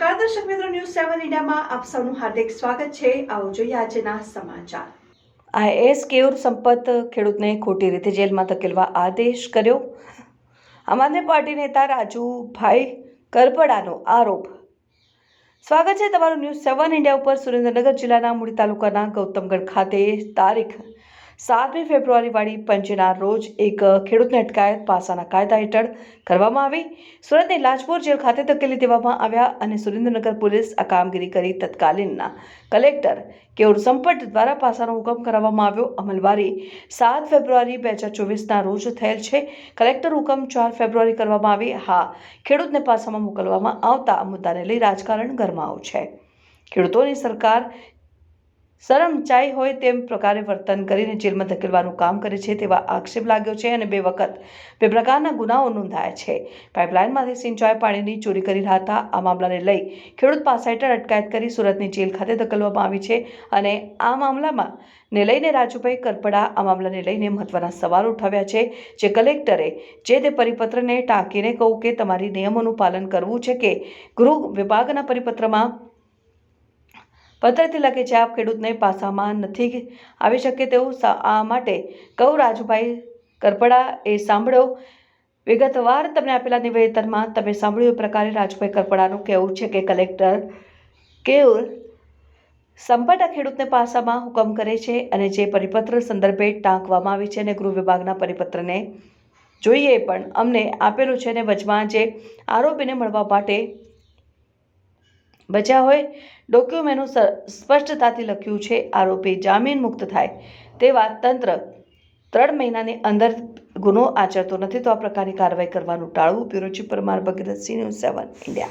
ન્યૂઝમાં આપ સૌનું હાર્દિક સ્વાગત છે. આવો જોઈએ આજના સમાચાર. આઈએસ કેયુર સંપત ખેડૂતને ખોટી રીતે જેલમાં ધકેલવા આદેશ કર્યો. આમ આદમી પાર્ટી નેતા રાજુભાઈ કરપડાનો આરોપ. સ્વાગત છે તમારું ન્યૂઝ સેવન ઇન્ડિયા ઉપર સુરેન્દ્રનગર જિલ્લાના મૂડી તાલુકાના ગૌતમગઢ ખાતે તારીખ સાતમી ફેબ્રુઆરીવાળી પંચના રોજ એક ખેડૂતને અટકાયત પાસાના કાયદા હેઠળ કરવામાં આવી. સુરતની લાજપોર જેલ ખાતે ધકેલી દેવામાં આવ્યા અને સુરેન્દ્રનગર પોલીસ આ કામગીરી કરી તત્કાલીનના કલેક્ટર કેયુર સંપટ દ્વારા પાસાનો હુકમ કરવામાં આવ્યો. અમલવારી સાત ફેબ્રુઆરી બે હજાર ચોવીસના રોજ થયેલ છે. કલેક્ટર હુકમ ચાર ફેબ્રુઆરી કરવામાં આવી. હા, ખેડૂતને પાસામાં મોકલવામાં આવતા મુદ્દાને લઈ રાજકારણ ગરમાવું છે. ખેડૂતોની સરકાર શરમચાઈ હોય તેમ પ્રકારે વર્તન કરીને જેલમાં ધકેલવાનું કામ કરે છે તેવા આક્ષેપ લાગ્યો છે અને બે વખત બે પ્રકારના ગુનાઓ નોંધાયા છે. પાઇપલાઇનમાંથી સિંચાઈ પાણીની ચોરી કરી રહ્યા હતા આ મામલાને લઈ ખેડૂત પાસે હેઠળ અટકાયત કરી સુરતની જેલ ખાતે ધકેલવામાં આવી છે અને આ મામલામાં ને લઈને રાજુભાઈ કરપડા આ મામલાને લઈને મહત્વના સવાલ ઉઠાવ્યા છે જે કલેક્ટરે જે તે પરિપત્રને ટાંકીને કહું કે તમારી નિયમોનું પાલન કરવું છે કે ગૃહ વિભાગના પરિપત્રમાં પત્રથી લખે છે, આપ ખેડૂતને પાસામાં નથી આવી શકે તેવું આ માટે કહું, રાજુભાઈ કરપડા એ સાંભળ્યો. વિગતવાર તમને આપેલા નિવેદનમાં તમે સાંભળ્યું એ પ્રકારે રાજુભાઈ કરપડાનું કહેવું છે કે કલેક્ટર કેવું સંપટા ખેડૂતને પાસામાં હુકમ કરે છે અને જે પરિપત્ર સંદર્ભે ટાંકવામાં આવી છે અને ગૃહ વિભાગના પરિપત્રને જોઈએ પણ અમને આપેલું છે અને વચમાં જે આરોપીને મળવા માટે હોય? ડોક્યુમેન્ટનું સ્પષ્ટતાથી લખ્યું છે, આરોપી જામીન મુક્ત થાય. તેવા તંત્ર ત્રણ મહિનાની અંદર ગુનો આચરતો નથી, તો આ પ્રકારની કાર્યવાહી કરવાનું ટાળવું. Bureau chief Parmar Bhagirathsinh news seven, India.